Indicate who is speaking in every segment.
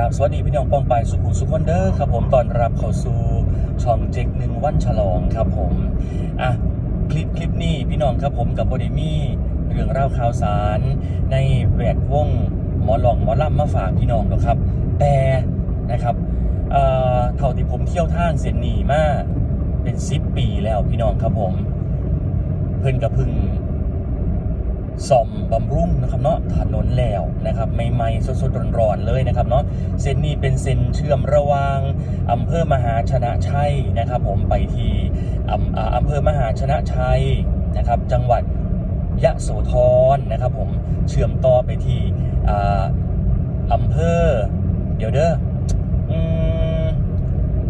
Speaker 1: ราบสวัสดีพี่น้องป้องไปสุขุมสุขวันเดอร์ครับผมตอนรับเข้าสู่ช่องเจ็กหนึ่งวันฉลองครับผมอะคลิปคลิปนี้พี่น้องครับผมกับบอดีมี่เรื่องเล่าวข่าวสาร ในแวดวงหมอหลองหมอล่ำมาฝากพี่น้องหรอกครับ แต่นะครับเอ่อเท่าที่ผมเที่ยวทางเส้นนี้มาเป็นสิบปีแล้วพี่น้องครับผม เพิ่นกระพึง ซ่อมบำรุงนะครับเนาะถนนแล้วนะครับใหม่ๆสดๆร้อนๆเลยนะครับเนาะเส้นนี้เป็นเส้นเชื่อมระหว่างอำเภอมหาชนะชัยนะครับผมไปที่อำอ่าเภอมหาชนะชัยนะครับจังหวัดยะโสธรนะครับผมเชื่อมต่อไปที่อ่าอำเภอเดี๋ยวเด้อ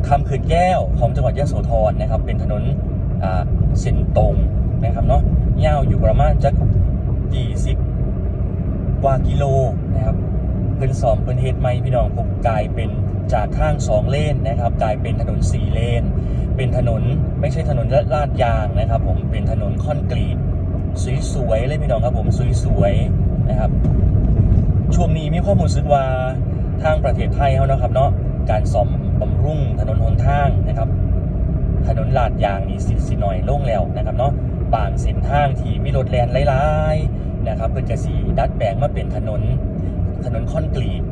Speaker 1: คำขืนแก้วของจังหวัดยะโสธรนะครับเป็นถนนเส้นตรงนะครับเนาะยาวอยู่ประมาณจัก 20กว่ากิโลนะครับ เพิ่นสอมเพิ่นเฮ็ดใหมพี่น้องผมกลายเป็นจากทางสองเลนนะครับ กลายเป็นถนนสี่เลน เป็นถนนไม่ใช่ถนนลาดยางนะครับ ผมเป็นถนนคอนกรีตสวยๆเลยพี่น้องครับผมสวยๆนะครับ ช่วงนี้มีข้อมูลสึกว่าทางประเทศไทยเขานะครับเนาะการซ่อมบำรุงถนนหนทางนะครับ ถนนลาดยางนี่สิสิหน่อยลงแล้วนะครับเนาะบางเส้นทางที่มีรถแล่นหลายๆ นะครับเพิ่นก็สิดัดแปลงมาเป็นถนนถนนคอนกรีต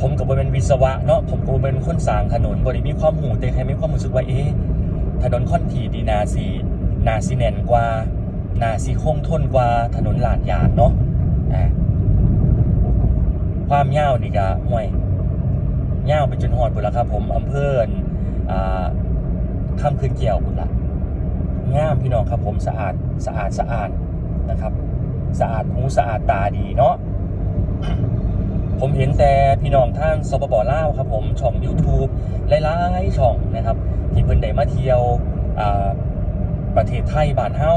Speaker 1: ผมก็บ่เป็นวิศวะเนาะผมก็บ่เป็นคนสร้างถนนบ่ได้มีความรู้แต่แค่มีความรู้สึกว่าเอ๊ะถนนคอนกรีตดีนาสินาสิแน่นกว่านาสิคงทนกว่าถนนลาดยางเนาะความยาวนี่ก็ห่วยยาวไปจนฮอดพุ่นละครับ ผมอำเภออ่าคำคืนเกี่ยวคุณละงามพี่น้องครับผมสะอาดสะอาดสะอาดนะครับ สะอาดหูสะอาดตาดีเนาะผมเห็นแต่พี่น้องทางสปปลาวครับผมช่อง YouTube หลายๆช่องนะครับ ที่เพิ่นได้มาเที่ยวประเทศไทยบ้านเฮา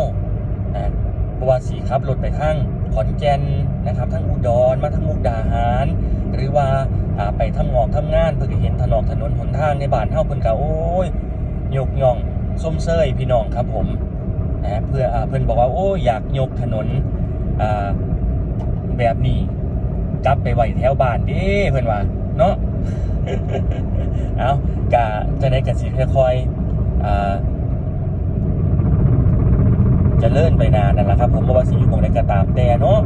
Speaker 1: นะเพระว่าสีครับรถไปทางขอนแก่นนะครับทั้งอุดรมาทั้งมุกดาหาร หรือว่าไปทำงอกทำงานเพื่อเห็นถนนถนนหนทางในบ้านเฮาเพิ่นก็โอ้ยยกย่องส้มเซยพี่น้องครับผมนะเพื่ออเพื่อนบอกว่าโอ้ยอยากยกถนน แบบนี้กลับไปไว้แถวบ้านดิเพื่อนว่าเนาะเอากะจะได้กะสิค่อยๆอ่าจะเลื่อนไปนานนั่นแหละครับ ผมว่าสิอยู่ตรงไหนก็ตามแต่เนาะ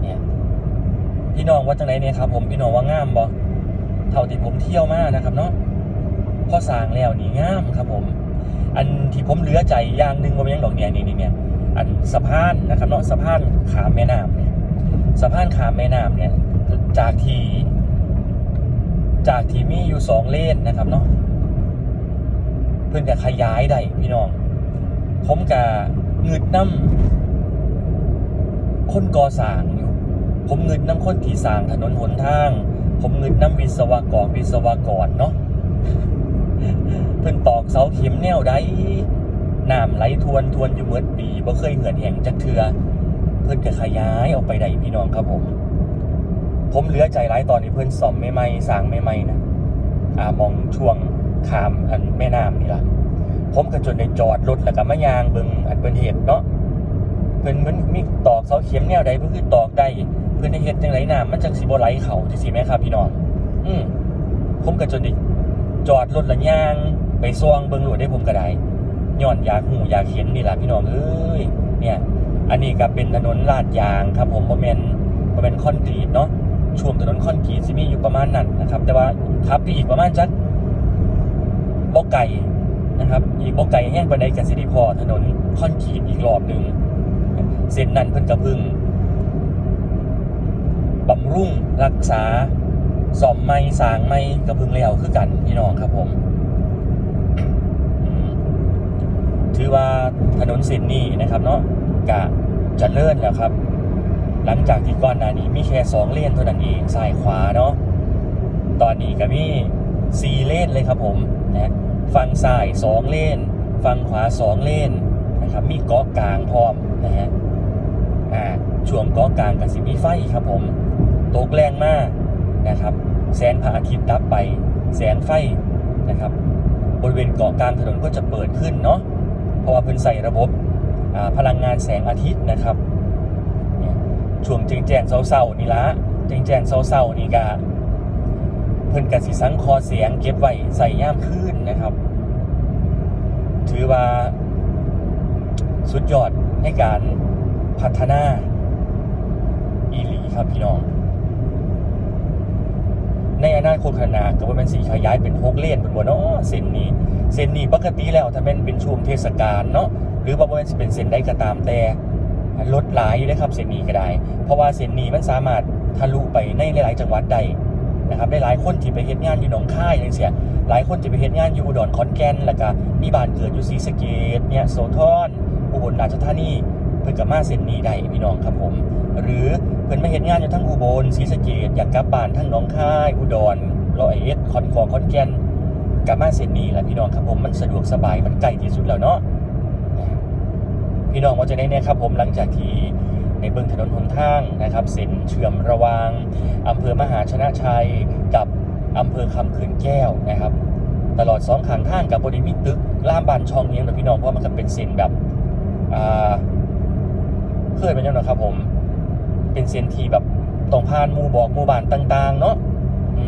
Speaker 1: เนี่ยพี่น้องว่าจังไหนเนี่ยครับ ผมพี่น้องว่างามบ่เท่าที่ผมเที่ยวมากนะครับ เนาะพอสร้างแล้วนี่งามครับผม อันที่ผมเหลือใจอย่างหนึ่งว่าเป็นหยังดอกเนี่ยนี่เนี่ยอันสะพานนะครับเนาะสะพานขามแม่น้ำเนี่ยสะพานขามแม่น้ำเนี่ยจากที่จากที่มีอยู่สองเลนนะครับเนาะเพื่อนจะขยายได้พี่น้อง ผมกะเงืดน้ำคนก่อสร้างอยู่ ผมเงืดน้ำคนที่สร้างถนนหนทาง ผมเงินน้ำวิศวกรวิศวกรเนาะ เพิ่นตอกเสาเข็มแนวใดน้ำไหลทวนทวนอยู่เมื่อปีบ่เคยเหือดแห่งจักเทือ เพิ่นก็ขยายออกไปได้พี่น้องครับผม ผมเหลือใจร้ายตอนนี้เพิ่นซ่อมใหม่ๆสร้างใหม่ๆนะอ่ามองช่วงขามอันแม่น้ำนี่ล่ะผมก็จนได้จอดรถแล้วก็มายางเบิงอันเพิ่นเฮ็ดเนาะเพิ่นมันมีตอกเสาเข็มแนวใดเพิ่นคือตอกได้เพื่อนได้เฮ็ดจังไรน้ำมันจังสิบ่ไหลเขาจังซี่แม่ครับพี่น้องอืมผมก็จนได้จอดรถละย่าง ไปซองเบิ่งโลดได้ผมก็ได้ย้อนอยากหูอยากเห็นนี่แหละพี่น้องเอ้ยเนี่ยอันนี้ก็เป็นถนนลาดยางครับผมบ่แม่นบ่แม่นคอนกรีตเนาะช่วงถนนคอนกรีตสิมีอยู่ประมาณนั้นนะครับ แต่ว่าขับไปอีกประมาณจักบ่ไกลนะครับ อีกบ่ไกลแห้งไปานกสิได้พอถนนคอนกรีตอีกรอบหนึ่งเส้นนั้นเพิ่นก็เพึ่งบำรุงรักษาซ่อมไม่สางไม่กระพึงแล้วคือกันพี่น้องครับผมอืม ถือว่าถนนเส้นนี้นะครับเนาะกะจะเลื่อนแล้วครับ หลังจากที่ก่อนหน้านี้มีแค่สองเลนเท่านั้นเองซ้ายขวาเนาะตอนนี้ก็มีสี่เลนเลยครับผมนะฝั่งซ้ายสองเลนฝั่งขวาสองเลนนะครับมีเกาะกลางพร้อมนะฮะอ่าช่วงเกาะกลางกับสิมีไฟครับผมตกแรงมากนะครับ แสงพระอาทิตย์ดับไป แสงไฟนะครับ บริเวณเกาะกลางถนนก็จะเปิดขึ้นเนาะ เพราะว่าเพิ่นใส่ระบบพลังงานแสงอาทิตย์นะครับช่วงแจ้งแจ้งเศร้าๆนี่ละแจ้งแจ้งเศร้าๆนี่กะเพิ่นกะสิสังคอเสียงเก็บไว้ใส่ย่ามขึ้นนะครับ ถือว่าสุดยอดในการพัฒนาอีหลีครับพี่น้อง ในอนาคตข้างหน้าก็ว่าเป็นสีขยายเป็นหกเลนเป็นบ่เนาะเส้นนี้ เส้นนี้ปกติแล้วถ้าเป็นเป็นช่วงเทศกาลเนาะหรือว่าบ่ว่าจะเป็นเส้นใดก็ตามแต่รถหลายอยู่เลยครับเส้นนี้ก็ได้ เพราะว่าเส้นนี้มันสามารถทะลุไปในหลาย ๆ จังหวัดได้นะครับได้หลายคนที่ไปเฮ็ดงานอยู่หนองคายจังซี่หลายคนที่ไปเฮ็ดงานอยู่อุดรขอนแก่นแล้วก็มีบ้านเกิดอยู่ศรีสะเกษเนี่ยโสธรอุบลราชธานี เพิ่นก็มาเส้นนี้ได้พี่น้องครับผม หรือเพิ่นมาเฮ็ดงานอยู่ทั้งอุบลศรีสะเกษอยากกลับบ้านทั้งหนองคาย อุดรร้อยเอ็ดขอนขอขอนแก่นกลับมาเส้นนี้แหละพี่น้องครับผมมันสะดวกสบายมันใกล้ที่สุดแล้วเนาะพี่น้องว่าจะได้เนี่ยครับผมหลังจากที่ในเบื้องถนนหนทางนะครับเส้นเชื่อมระวางอำเภอมหาชนะชัยกับอำเภอคำเขื่อนแก้วนะครับ ตลอดสองข้างทางกับบริมีตึกล่ามบานช่องเนี้ยนะพี่น้องเพราะมันก็เป็นเส้นแบบอ่า ยเป็นยังไงครับ ผม เป็นเส้นที่แบบต้องผ่านมู่บอกมู่บ้านต่าง ๆ เนาะอ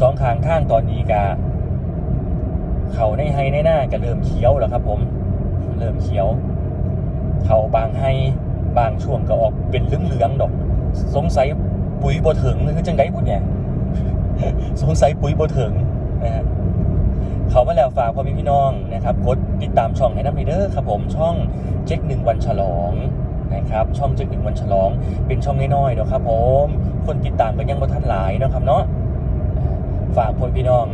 Speaker 1: สองข้างทางตอนนี้กะเขาในไฮในหน้าก็เริ่มเขียวแล้วครับ ผม เริ่มเขียว เขาบางไฮบางช่วงก็ออกเป็นเหลืองๆดอก สงสัยปุ๋ยบ่ถึงหรือจังไดบุญเนี่ย สงสัยปุ๋ยบ่ถึงนะฮะ เขามาแล้วฝากพ่อแม่พี่น้องนะครับกดติดตามช่องให้น้ำเด้อครับผมช่องเจ๊กหนึ่งวันฉลองนะครับช่องเจ๊กหนึ่งวันฉลอง เป็นช่องน้อยๆเนาะครับผมคนติดตามก็ยังบ่ทันหลายนะครับเนาะฝากพ่อแม่พี่น้อง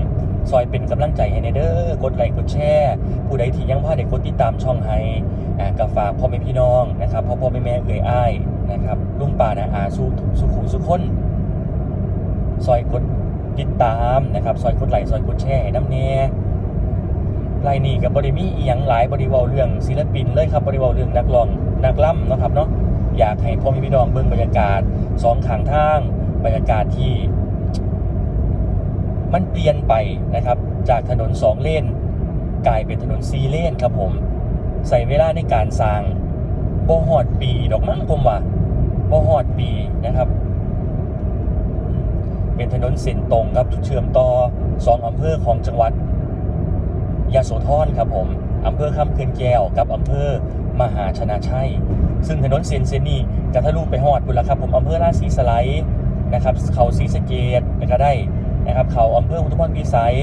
Speaker 1: ซอยเป็นกำลังใจให้ในเด้อกดไลค์กดแชร์ผู้ใดที่ยังพลาดได้กกดติดตามช่องให้อ่าก็ฝากพ่อแม่พี่น้องนะครับพ่อพ่อแม่แม่เอ่ยอ้ายนะครับลุงป่านาอาสู้สุขุสุขคนซอยกดติดตามนะครับซอยกดไลค์ซอยกดแชร์น้ำเน่ ไลน์นี่กับบริมีอีหยังหลายบริวารเรื่องศิลปินเลยครับบริวารเรื่องนักร้องนักล่ำนะครับเนาะอยากให้พ่อแม่พี่น้องเบิ่งบรรยากาศสองข้างทางบรรยากาศที่ มันเปลี่ยนไปนะครับ จากถนนสองเลนกลายเป็นถนนซีเลนครับผม ใส่เวลาในการสร้างบ่ฮอดปีดอกมั้งผมว่าบ่ฮอดปีนะครับ เป็นถนนเส้นตรงครับเชื่อมต่อสองอำเภอของจังหวัด ยโสธรครับผมอำเภอคำเขื่อนแก้วกับอำเภอมหาชนะชัย ซึ่งถนนเส้นเส้นนี้จะทะลุไปฮอดพุ่นละครับผมอำเภอราชสีสไลด์นะครับเขาศรีสเกดก็ได้นะครับเขาอำเภออุทุมพรพิสัย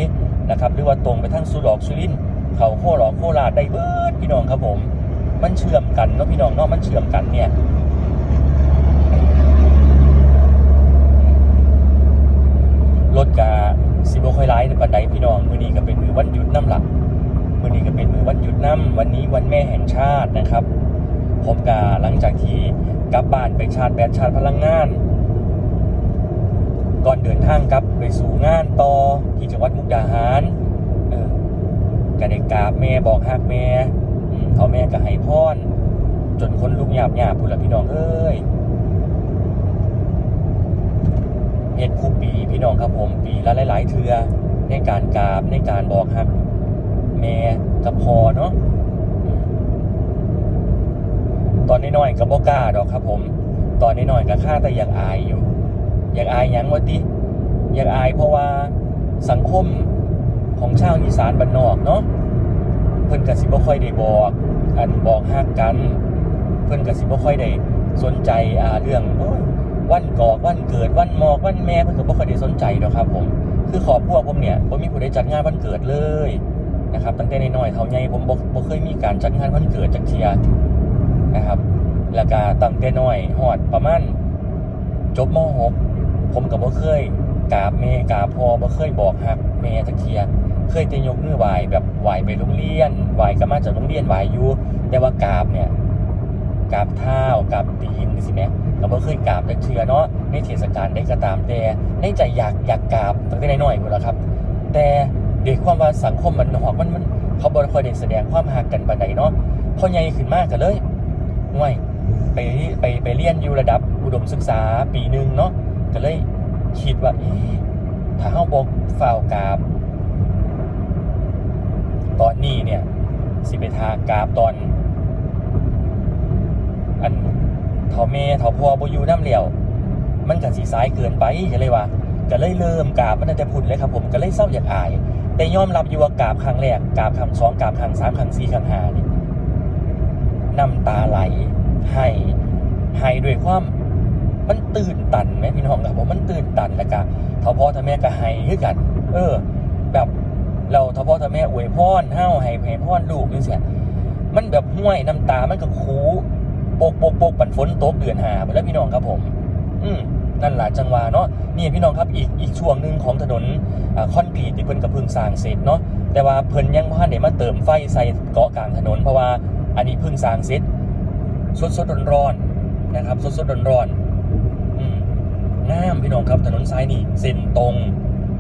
Speaker 1: นะครับหรือว่าตรงไปทางสุหลอกสุรินเขาโคหลอกโคราชได้เบิดพี่น้องครับผม มันเชื่อมกันเนาะพี่น้องเนาะมันเชื่อมกันเนี่ยรถกา สิบค่อยร้ายในปันไดพี่น้องมือนี้ก็เป็นมือวันหยุดน้ำหลักมือนี้ก็เป็นมือวันหยุดน้ำวันนี้วันแม่แห่งชาตินะครับผมกาหลังจากที่กลับบ้านไปชาร์จแบตชาร์จพลังงาน ก่อนเดินทางกลับไปสู่งานต่อที่จังหวัดมุกดาหารเออก็ได้กราบแม่บอกฮักแม่อืมเขาแม่ก็ให้พรจนคนลุกหยาบหยาบพูดละพี่น้องเอ้ย เฮ็ดคู่ปีพี่น้องครับผมปีละหลายๆเทือในการกราบในการบอกฮักแม่กับพอเนาะตอนน้อยๆก็บ่กล้าดอกครับ ผม ตอนน้อยๆก็ค่าแต่อยากอายอยู่ อยากอายยังวะติอยากอายเพราะว่าสังคมของชาวอีสานบ้านนอกเนาะเพิ่นก็สิบ่ค่อยได้บอกอันบอกฮักกัน เพิ่นก็สิบ่ค่อยได้สนใจอ่าเรื่อง วันกอกวันเกิดวันหมอกวันแม่เพิ่นก็บ่ค่อยได้สนใจดอกครับ ผม คือครอบครัวผมเนี่ยบ่มีผู้ใดจัดงานวันเกิดเลยนะครับตั้งแต่น้อยๆเท่าใหญ่ผมบ่บ่เคยมีการจัดงานวันเกิดจักเทียนะครับแล้วก็ตั้งแต่น้อยฮอดประมาณจบม .6 ผมก็บ่เคยกราบแม่กราบพ่อบ่เคยบอกฮักแม่จักเทียเคยแต่ยกมือไหว้แบบไหว้ไปโรงเรียนไหว้ก็มาจากโรงเรียนไหว้อยู่แต่ว่ากราบเนี่ยกราบเท้ากราบตีนสิแม่ เราบ่เคยกราบจักเทื่อเนาะในเทศกาลได้ก็ตามแต่ในใจอยากอยากกราบตั้งแต่น้อยๆพุ่นล่ะครับ แต่ด้วยความว่าสังคมมันหอกมันมันเขาบ่ค่อยได้แสดงความรักกันปานใดเนาะพอใหญ่ขึ้นมากก็เลยห่วยไปไปไปเรียนอยู่ระดับอุดมศึกษาปีหนึ่งเนาะก็เลยคิดว่าถ้าเฮาบ่ฝ่าวกราบ ตอนนี้เนี่ย สิไปทากราบตอน อัน เท่าแม่เท่าพ่อบ่อยู่น้ำเหลียว มันก็สิสายเกินไปก็เลยว่าก็เลยเริ่มกราบมันตั้งแต่พุ่นเลยครับผมก็เลยเศร้าอยากอาย แต่ยอมรับอยู่ว่ากราบครั้งแรกกราบครั้งสองกราบครั้งสามครั้งสี่ครั้งห้านี่น้ำตาไหลให้ให้ด้วยความมันตื่นตันไหมพี่น้องครับผมมันตื่นตันแล้วก็ทพ่อทแม่ก็ให้คือกัน เออ แบบเราทพ่อทแม่อวยพรเฮาให้ให้พรลูกนี่เสียมันแบบห้วยน้ำตามันก็คู ปกปกปกปันฝนตกเดือนหาไปแล้วพี่น้องครับผม อืมนั่นแหละจังหวะเนาะนี่พี่น้องครับอีกอีกช่วงหนึ่งของถนนอ่าคอนกรีตที่เพิ่นกระเพิ่งสร้างเสร็จเนาะแต่ว่าเพิ่นยังบ่ทันได้มาเติมไฟใส่เกาะกลางถนนเพราะว่าอันนี้เพิ่งสร้างเสร็จสดสดร้อนร้อนๆนะครับ สดสดร้อนร้อนๆงามพี่น้องครับถนนซ้ายนี่เส้นตรง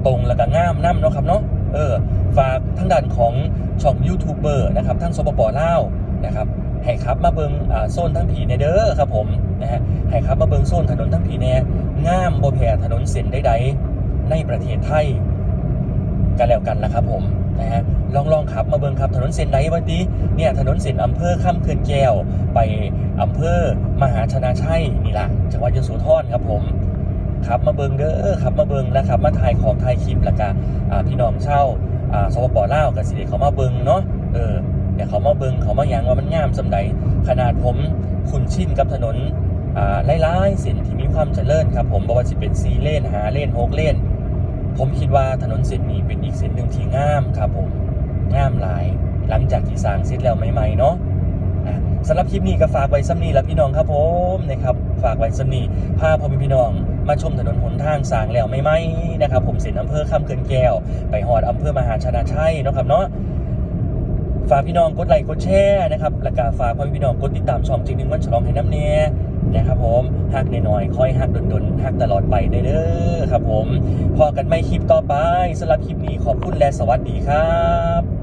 Speaker 1: ตรงแล้วก็งามน้ำเนาะครับเนาะเออฝากทั้งด้านของช่องยูทูบเบอร์นะครับทั้งสปปลาวนะครับ ให้ครับมาเบิงโซนทั้งผีในเด้อครับผมนะฮะให้ครับมาเบิงโซนถนนทั้งผีแน่งามบ่แพ้ถนนเส้นใดๆในประเทศไทยกันแล้วกันละครับผมนะฮะลองลองขับมาเบิงครับถนนเส้นใดวันนี้เนี่ยถนนเส้นอำเภอข้ามเขื่อนแก้ว ไปอำเภอมหาชนะชัยนี่ละจังหวัดยโสธรครับผมขับมาเบิงเด้อขับมาเบิงแล้วขับมาถ่ายของถ่ายคลิปล้วก็อ่าพี่น้องเช่าอ่าสปปลาวกับสิเดเขามาเบิงเนาะเออ เดี๋ยวเขามาเบิงเขามายังว่ามันงามสำใดขนาดผมคุ้นชินกับถนนอ่ไล่ๆเส้นที่มีความเจริญครับ ผมบอกว่าจะเป็นซีเลนหาเลนหกเลนผมคิดว่าถนนเส้นนี้เป็นอีกเส้นหนึ่งที่งามครับผมงามหลาย หลังจากที่สร้างเสร็จแล้วใหม่ๆเนาะสำหรับคลิปนี้ก็ฝากไว้ซ้ำนี้แล้วพี่น้องครับผมนะครับฝากไว้ซ้ำนี้พาพ่อแม่พี่น้อง มาชมถนนหนทางสร้างแล้วใหม่ๆนะครับ ผมเส้นอำเภอข้ามเขื่อนแก้ว ไปหอดอำเภอมหาชนะชัยเนาะครับเนาะ ฝากพี่น้องกดไลค์กดแชร์นะครับและก็ฝากพ่อพี่น้องกดติดตามช่องจริงหนึ่งวันฉลองให้น้ำเนียนะครับผมหักหน่อยๆคอยหักดนๆหักตลอดไปเด้อครับผมพอกันไม่คลิปต่อไปสำหรับคลิปนี้ขอบคุณและสวัสดีครับ